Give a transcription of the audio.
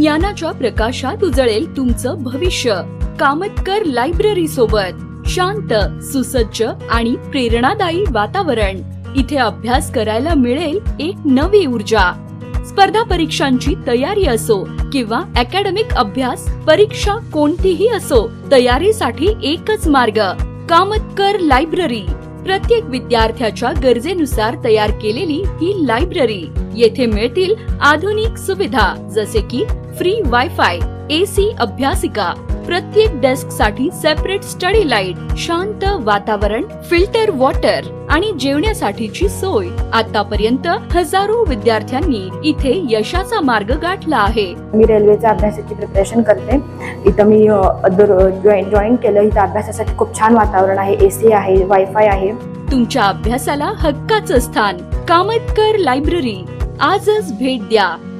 ज्ञानाच्या प्रकाशात उजळेल तुमचं भविष्य. कामतकर लायब्ररी सोबत. शांत सुसज्ज आणि प्रेरणादायी वातावरण. इथे अभ्यास करायला मिळेल एक नवी ऊर्जा. स्पर्धा परीक्षांची तयारी असो किंवा अकॅडमिक अभ्यास परीक्षा कोणतीही असो तयारीसाठी एकच मार्ग. कामतकर लायब्ररी. प्रत्येक विद्यार्थ्याच्या गरजेनुसार तयार केलेली ही लायब्ररी. येथे मिळतील आधुनिक सुविधा जसे की फ्री वायफाय एसी अभ्यासिका प्रत्येक डेस्कसाठी सेपरेट स्टडी लाइट शांत वातावरण फिल्टर वॉटर आणि जेवण्यासाठीची सोय. आतापर्यंत हजारो विद्यार्थ्यांनी इथे यशाचा मार्ग गाठला आहे. मी रेल्वेच्या अभ्यासाची प्रिपरेशन करते. इथं मी जॉईन केलं. इथं अभ्यासासाठी खूप छान वातावरण आहे ए सी आहे वायफाय आहे. तुमच्या अभ्यासाला हक्काचं स्थान. कामतकर लायब्ररी. आजच भेट द्या.